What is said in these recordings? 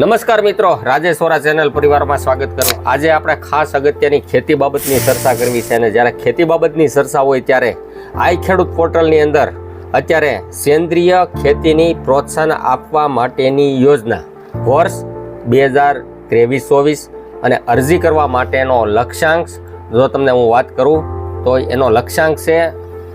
નમસ્કાર મિત્રો, રાજેશ વોરા ચેનલ પરિવારમાં સ્વાગત કરું. આજે આપણે ખાસ અગત્યની ખેતી બાબતની ચર્ચા કરવી છે અને જ્યારે ખેતી બાબતની ચર્ચા હોય ત્યારે આઈ ખેડૂત પોર્ટલની અંદર અત્યારે સેન્દ્રિય ખેતીની પ્રોત્સાહન આપવા માટેની યોજના વર્ષ બે હજાર ત્રેવીસ ચોવીસ અને અરજી કરવા માટેનો લક્ષ્યાંક. જો તમને હું વાત કરું, તો એનો લક્ષ્યાંક છે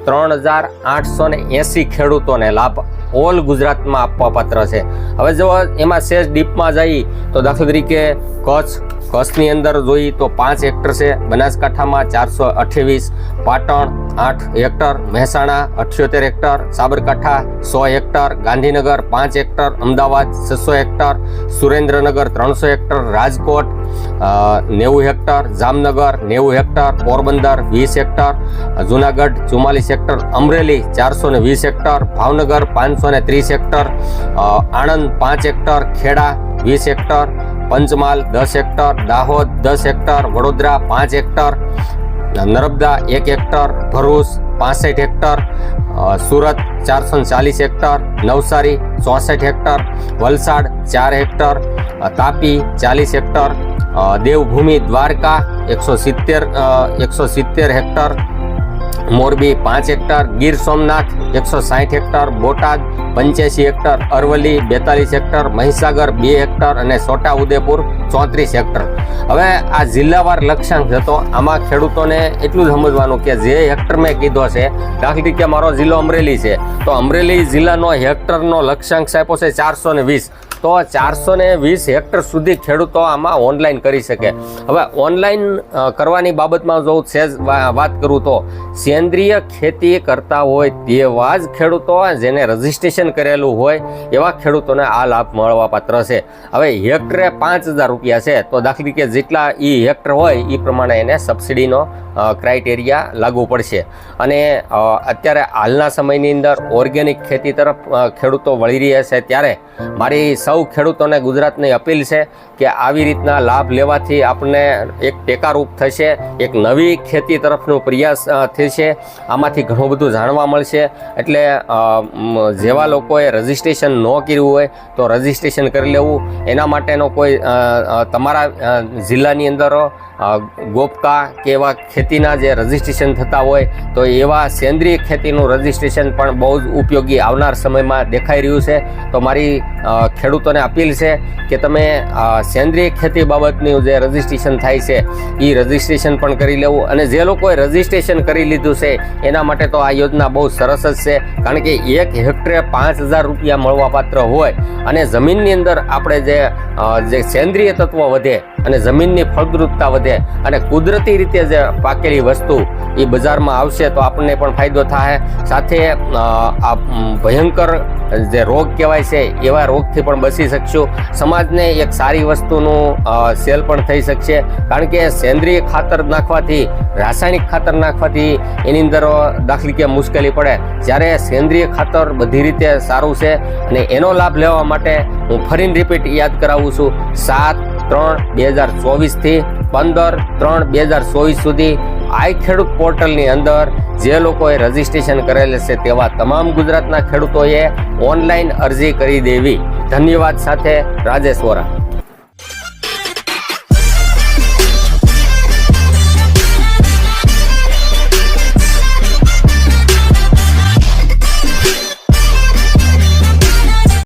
ત્રણ હજાર આઠસો એંસી ખેડૂતોને લાભ. ઓલ ગુજરાતમાં આપવા પાત્ર છે. હવે જો એમાં સેજ ડીપમાં જઈ તો દાખલા તરીકે કચ્છ, કચ્છની અંદર જોઈ તો પાંચ હેક્ટર છે. બનાસકાંઠામાં ચારસો અઠ્યાવીસ, પાટણ આઠ હેક્ટર, મહેસાણા અઠ્યોતેર હેક્ટર, સાબરકાંઠા સો હેક્ટર, ગાંધીનગર પાંચ હેક્ટર, અમદાવાદ છસો હેક્ટર, સુરેન્દ્રનગર ત્રણસો હેક્ટર, રાજકોટ નેવું હેક્ટર, જામનગર નેવું હેક્ટર, પોરબંદર વીસ હેક્ટર, જુનાગઢ ચુમ્માલીસ હેક્ટર, અમરેલી ચારસો વીસ હેક્ટર, ભાવનગર પાંચસો ને ત્રીસ હેક્ટર આણંદ પાંચ હેક્ટર, ખેડા વીસ હેક્ટર, પંચમહાલ દસ હેક્ટર, દાહોદ દસ હેક્ટર, વડોદરા પાંચ હેક્ટર, નર્મદા એક હેક્ટર, ભરૂચ પાસઠ હેક્ટર સુરત ચારસો ચાલીસ હેક્ટર, નવસારી ચોસઠ હેક્ટર, વલસાડ ચાર હેક્ટર તાપી ચાલીસ હેક્ટર દેવભૂમિ દ્વારકા એકસો સિત્તેર એકસો સિત્તેર હેક્ટર મોરબી પાંચ હેક્ટર, ગીર સોમનાથ એકસો સાઠ હેક્ટર, બોટાદ પંચ્યાસી હેક્ટર, અરવલ્લી બેતાલીસ હેક્ટર, મહીસાગર બે હેક્ટર અને છોટા ઉદેપુર ચોત્રીસ હેક્ટર. હવે આ જિલ્લાવાર લક્ષ્યાંક હતો આમાં ખેડૂતોને એટલું જ સમજવાનું કે જે હેક્ટર મેં કીધો છે, દાખલા તરીકે મારો જિલ્લો અમરેલી છે. તો અમરેલી જિલ્લાનો હેક્ટરનો લક્ષ્યાંક આપ્યો છે ચારસો ને વીસ. તો ચારસો ને વીસ હેક્ટર સુધી ખેડૂતો આમાં ઓનલાઈન કરી શકે. હવે ઓનલાઈન કરવાની બાબતમાં જો સેજ વાત કરું તો સેન્દ્રિય ખેતી કરતા હોય તેવા જ ખેડૂતો જેને રજીસ્ટ્રેશન કરેલું હોય એવા ખેડૂતોને આ લાભ મળવા પાત્ર છે. હવે હેક્ટરે પાંચ હજાર રૂપિયા છે. તો દાખલી તરીકે જેટલા એ હેક્ટર હોય એ પ્રમાણે એને સબસિડીનો ક્રાઇટેરિયા લાગુ પડશે. અને અત્યારે હાલના સમયની અંદર ઓર્ગેનિક ખેતી તરફ ખેડૂતો વળી રહ્યા છે ત્યારે મારી સૌ ખેડૂતોને ગુજરાતની અપીલ છે કે આવી રીતના લાભ લેવાથી આપણને એક ટેકારૂપ થશે, એક નવી ખેતી તરફનો પ્રયાસ થશે. આમાંથી ઘણું બધું જાણવા મળશે. એટલે જેવા લોકોએ રજિસ્ટ્રેશન ન કર્યું હોય તો રજિસ્ટ્રેશન કરી લેવું. એના માટેનો કોઈ તમારા જિલ્લાની અંદર ગોપકા કે એવા ખેતીના જે રજિસ્ટ્રેશન થતા હોય, તો એવા સેન્દ્રિય ખેતીનું રજિસ્ટ્રેશન પણ બહુ જ ઉપયોગી આવનાર સમયમાં દેખાઈ રહ્યું છે. તો મારી ખેડૂતોને અપીલ છે કે તમે સેન્દ્રિય ખેતી બાબતનું જે રજિસ્ટ્રેશન થાય છે એ રજિસ્ટ્રેશન પણ કરી લેવું. અને જે લોકોએ રજિસ્ટ્રેશન કરી લીધું છે, એના માટે તો આ યોજના બહુ સરસ જ છે. કારણ કે એક હેક્ટરે પાંચ હજાર રૂપિયા મળવાપાત્ર હોય અને જમીનની અંદર આપણે જે સેન્દ્રિય તત્વો વધે અને જમીનની ફળદ્રુપતા વધે અને કુદરતી રીતે જે પાકેલી વસ્તુ એ બજારમાં આવશે તો આપણને પણ ફાયદો થાય. સાથે આ ભયંકર જે રોગ કહેવાય છે, એવા રોગથી પણ બચી શકશું. સમાજને એક સારી વસ્તુનું સેલ પણ થઈ શકશે. કારણ કે સેન્દ્રિય ખાતર નાખવાથી, રાસાયણિક ખાતર નાખવાથી એની અંદર દાખલી કે મુશ્કેલી પડે. જ્યારે સેન્દ્રિય ખાતર બધી રીતે સારું છે અને એનો લાભ લેવા માટે હું ફરીને રિપીટ યાદ કરાવું છું. સાત ત્રણ બે હજાર ચોવીસથી પંદર ત્રણ બે હજાર ચોવીસ સુધી આઈ ખેડૂત પોર્ટલની અંદર જે લોકોએ રજીસ્ટ્રેશન કરેલ છે તેવા તમામ ગુજરાતના ખેડૂતોએ ઓનલાઈન અરજી કરી દેવી. ધન્યવાદ સાથે રાજેશ વોરા.